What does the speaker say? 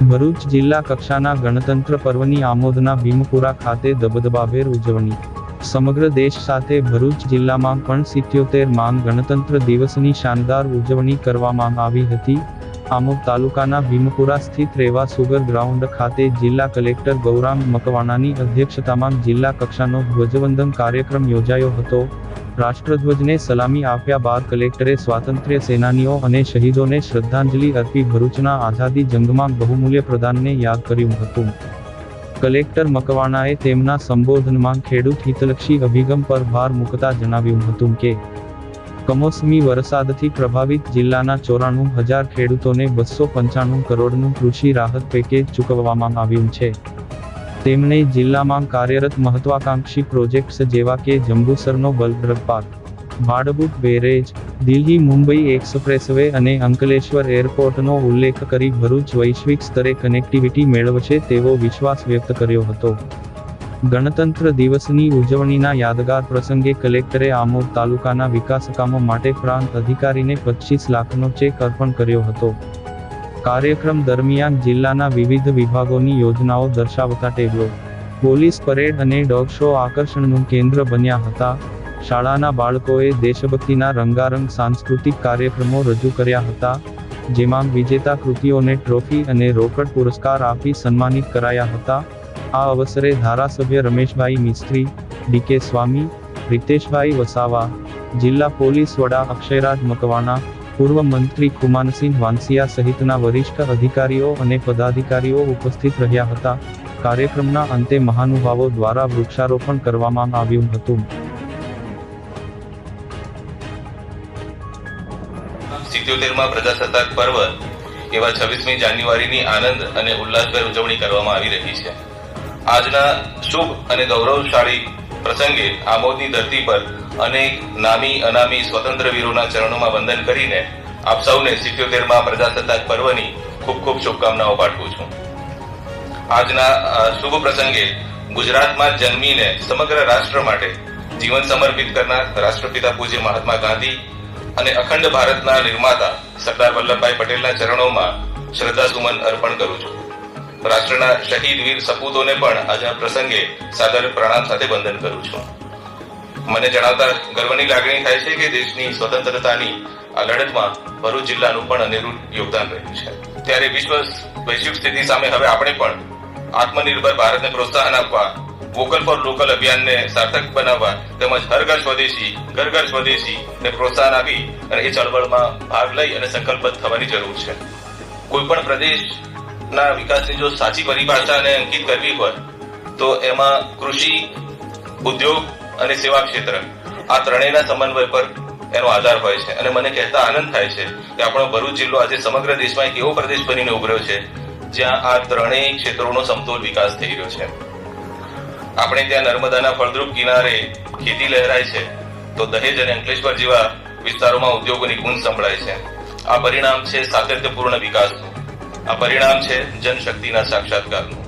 ભરૂચ જિલ્લા કક્ષાના ગણતંત્ર પર્વની આમોદના ભીમપુરા ખાતે દબદબાભેર ઉજવણી. સમગ્ર દેશ સાથે ભરૂચ જિલ્લામાં પણ સિત્યોતેર માંગ ગણતંત્ર દિવસની શાનદાર ઉજવણી કરવામાં આવી હતી. આમોદ તાલુકાના ભીમપુરા સ્થિત રેવા સુગર ગ્રાઉન્ડ ખાતે જિલ્લા કલેક્ટર ગૌરાંગ મકવાણાની અધ્યક્ષતામાં જિલ્લા કક્ષાનો ધ્વજવંદન કાર્યક્રમ યોજાયો હતો. રાષ્ટ્રધ્વજને સલામી આપ્યા બાદ કલેક્ટરે સ્વાતંત્ર્ય સેનાનીઓ અને શહીદોને શ્રદ્ધાંજલિ અર્પી ભરૂચના આઝાદી જંગમાં બહુમૂલ્ય પ્રદાનને યાદ કર્યું હતું. કલેક્ટર મકવાણાએ તેમના સંબોધનમાં ખેડૂત હિતલક્ષી અભિગમ પર ભાર મૂકતા જણાવ્યું હતું કે, કમોસમી વરસાદથી પ્રભાવિત જિલ્લાના ચોરાણું હજાર ખેડૂતોને બસો પંચાણું કરોડનું કૃષિ રાહત પેકેજ ચૂકવવામાં આવ્યું છે. તેમણે જિલ્લામાં કાર્યરત મહત્વાકાંક્ષી પ્રોજેક્ટ્સ જેવા કે જંબુસરનો બલ્ક પાર્ક ભાડબુટ બેરેજ દિલ્હી મુંબઈ એક્સપ્રેસવે અને અંકલેશ્વર એરપોર્ટનો ઉલ્લેખ કરી ભરૂચ વૈશ્વિક સ્તરે કનેક્ટિવિટી મેળવશે તેવો વિશ્વાસ વ્યક્ત કર્યો હતો. ગણતંત્ર દિવસની ઉજવણીના યાદગાર પ્રસંગે કલેક્ટરે આમોદ તાલુકાના વિકાસ કામો માટે પ્રાંત અધિકારીને પચીસ લાખનો ચેક અર્પણ કર્યો હતો. કાર્યક્રમ દરમિયાન જિલ્લાના વિવિધ વિભાગોની યોજનાઓ દર્શાવતા ટેબલો પોલીસ પરેડ અને ડોગ શો આકર્ષણનું કેન્દ્ર બન્યા હતા. શાળાના બાળકોએ દેશભક્તિના રંગારંગ સાંસ્કૃતિક કાર્યક્રમો રજૂ કર્યા હતા, જેમાં વિજેતા કૃતિઓને ટ્રોફી અને રોકડ પુરસ્કાર આપી સન્માનિત કરાયા હતા. આ અવસરે ધારાસભ્ય રમેશભાઈ મિસ્ત્રી ડીકે સ્વામી, રિતેશભાઈ વસાવા, જિલ્લા પોલીસ વડા અક્ષયરાજ મકવાણા પૂર્વ મંત્રી કુમાનસિંહ વાંસિયા સહિતના વરિષ્ઠ અધિકારીઓ અને પદાધિકારીઓ ઉપસ્થિત રહ્યા હતા. કાર્યક્રમના અંતે મહાનુભાવો દ્વારા વૃક્ષારોપણ કરવામાં આવ્યું હતું. સિત્યોતેરમાં પ્રજાસત્તાક પર્વ એવા છવ્વીસમી જાન્યુઆરીની આનંદ અને ઉલ્લાસભેર ઉજવણી કરવામાં આવી રહી છે. આજના શુભ અને ગૌરવશાળી પ્રસંગે આમોદની ધરતી પર અનેક નામી અનામી સ્વતંત્ર વીરોના ચરણોમાં વંદન કરીને આપ સૌને સિત્યોતેરમાં પ્રજાસત્તાક પર્વની ખૂબ ખૂબ શુભકામનાઓ પાઠવું છું. આજના શુભ પ્રસંગે ગુજરાતમાં જન્મીને સમગ્ર રાષ્ટ્ર માટે જીવન સમર્પિત કરનાર રાષ્ટ્રપિતા પૂજ્ય મહાત્મા ગાંધી અને અખંડ ભારતના નિર્માતા સરદાર વલ્લભભાઈ પટેલના ચરણોમાં શ્રદ્ધાસુમન અર્પણ કરું છું. રાષ્ટ્રના શહીદ વીર સપૂતોને પણ આજના પ્રસંગે સાદર પ્રણામ સાથે વંદન કરું છું. મને જણાવતા ગર્વની લાગણી થાય છે કે દેશની સ્વતંત્રતાની આ લડતમાં ભરૂચ જિલ્લાનું પણ અનેરું યોગદાન રહ્યું છે. ત્યારે વિશ્વ વૈશ્વિક સ્થિતિ સામે હવે આપણે પણ આત્મનિર્ભર ભારતને પ્રોત્સાહન આપવા, વોકલ ફોર લોકલ અભિયાનને સાર્થક બનાવવા તેમજ હર ઘર સ્વદેશી, ઘર ઘર સ્વદેશી ને પ્રોત્સાહન આપી અને એ ચળવળમાં ભાગ લઈ અને સંકલ્પબદ્ધ થવાની જરૂર છે. કોઈ પણ પ્રદેશના વિકાસની જો સાચી પરિભાષાને અંકિત કરવી હોય, તો એમાં કૃષિ, ઉદ્યોગ અને સેવા ક્ષેત્ર, આ ત્રણેયના સમન્વય પર એનો આધાર હોય છે. અને મને કહેતા આનંદ થાય છે કે આપણો ભરૂચ જિલ્લો આજે સમગ્ર દેશમાં એક એવો પ્રદેશ બનીને ઉભર્યો છે, જ્યાં આ ત્રણેય ક્ષેત્રોનો સમતોલ વિકાસ થઈ રહ્યો છે. આપણે ત્યાં નર્મદાના ફળદ્રુપ કિનારે ખેતી લહેરાય છે, તો દહેજ અને અંકલેશ્વર જેવા વિસ્તારોમાં ઉદ્યોગોની ગુંજ સંભળાય છે. આ પરિણામ છે સાતત્યપૂર્ણ વિકાસનું. આ પરિણામ છે જનશક્તિના સાક્ષાત્કારનું.